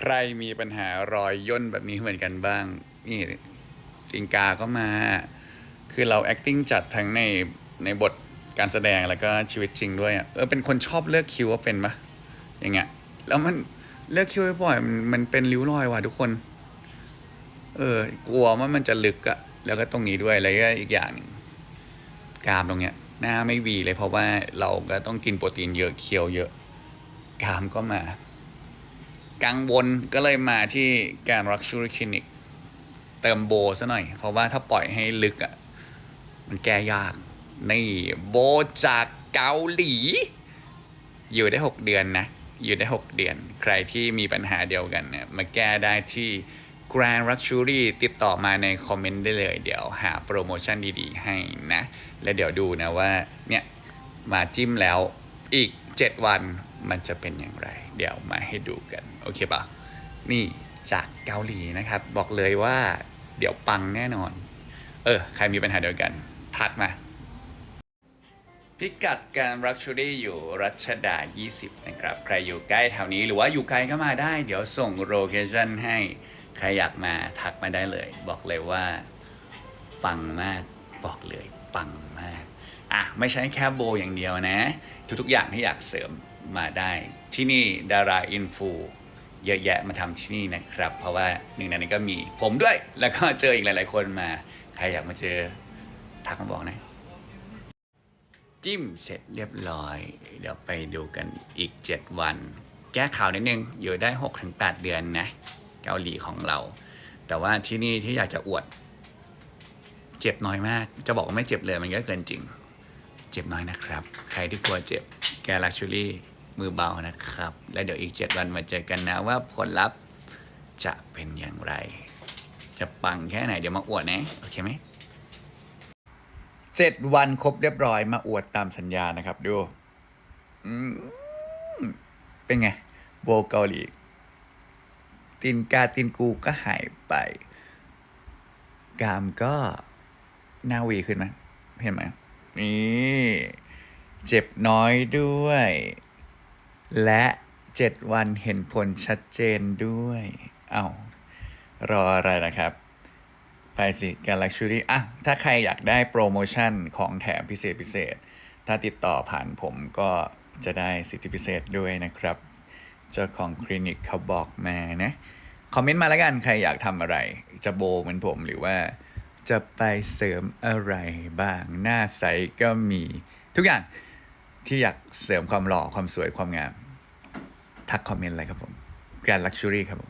ใครมีปัญหารอยย่นแบบนี้เหมือนกันบ้าง นี่ติงกาก็มา คือเรา acting จัดทั้งในในบทการแสดงแล้วก็ชีวิตจริงด้วยอะเออเป็นคนชอบเลือกคิวว่าเป็นปะอย่างเงี้ยแล้วมันเลือกคิวบ่อยมันมันเป็นริ้วรอยว่ะทุกคน เออกลัวว่ามันจะลึกอะแล้วก็ตรงนี้ด้วยแล้วก็อีกอย่างหนึ่งกรามตรงเนี้ย หน้าไม่วีเลยเพราะว่าเราก็ต้องกินโปรตีนเยอะเคี้ยวเยอะกรามก็มา กังวลก็เลยมาที่การรักชูริคลินิก เติมโบซะหน่อย เพราะว่าถ้าปล่อยให้ลึกอะ่ะ มันแก้ยาก นี่โบจากเกาหลี อยู่ได้ 6 เดือนนะ อยู่ได้ 6 เดือน ใครที่มีปัญหาเดียวกันเนี่ยมาแก้ได้ที่ Grand Luxury ติดต่อมาในคอมเมนต์ได้เลย เดี๋ยวหาโปรโมชั่นดีๆ ให้นะ และเดี๋ยวดูนะว่าเนี่ยมาจิ้มแล้วอีก 7 วันมันจะเป็นอย่างไร เดี๋ยวมาให้ดูกัน โอเคปะนี่จากเกาหลีนะครับ บอกเลยว่าเดี๋ยวปังแน่นอน เออ ใครมีปัญหาเดียวกัน ทักมา พิกัดการรักชูรี่อยู่รัชดา 20 นะครับ ใครอยู่ใกล้แถวนี้หรือว่าอยู่ไกลก็มาได้ เดี๋ยวส่งโลเคชั่นให้ใครอยากมาทักมาได้เลย บอกเลยว่า ฟังมาก บอกเลยปังมาก อะไม่ใช่แค่โบอย่างเดียวนะ ทุกๆอย่างที่อยากเสริมมาได้ ที่นี่ดาราอินฟูเยอะแยะมาทำที่นี่นะครับ เพราะว่าหนึ่งในนั้นก็มีผมด้วย แล้วก็เจออีกหลาย ๆ คนมา ใครอยากมาเจอทักมาบอกนะ จิ้มเสร็จเรียบร้อย เดี๋ยวไปดูกันอีก 7 วัน แก้ข่าวนิดนึง อยู่ได้ 6-8 เดือนนะ เกาหลีของเรา แต่ว่าที่นี่ที่อยากจะอวด เจ็บน้อยมาก จะบอกว่าไม่เจ็บเลยมันก็เกินจริง เจ็บน้อยนะครับ ใครที่กลัวเจ็บแกลักชูรี่มือเบานะครับ แล้วเดี๋ยวอีก 7 วันมาเจอกันนะว่าผลลัพธ์จะเป็นอย่างไร จะปังแค่ไหนเดี๋ยวมาอวดนะโอเคไหมเจ็ดวันครบเรียบร้อยมาอวดตามสัญญานะครับดูเป็นไงโบเกาหลีตินกาตินกูก็หายไป กามก็หน้าวีขึ้นไหมเห็นไหม นี่เจ็บน้อยด้วย และเจ็ดวันเห็นผลชัดเจนด้วย เอา้ารออะไรนะครับไปสิ Galaxy อะ ถ้าใครอยากได้โปรโมชั่นของแถมพิเศษพิเศษ ถ้าติดต่อผ่านผมก็จะได้สิทธิพิเศษด้วยนะครับ เจ้าของคลินิกเขาบอกมานะ คอมเมนต์มาแล้วกันใครอยากทำอะไร จะโบเหมือนผมหรือว่า จะไปเสริมอะไรบ้าง หน้าใสก็มี ทุกอย่างที่อยากเสริมความหล่อความสวยความงาม ทักคอมเมนต์เลยครับผมแกรนลักชัวรี่ครับผม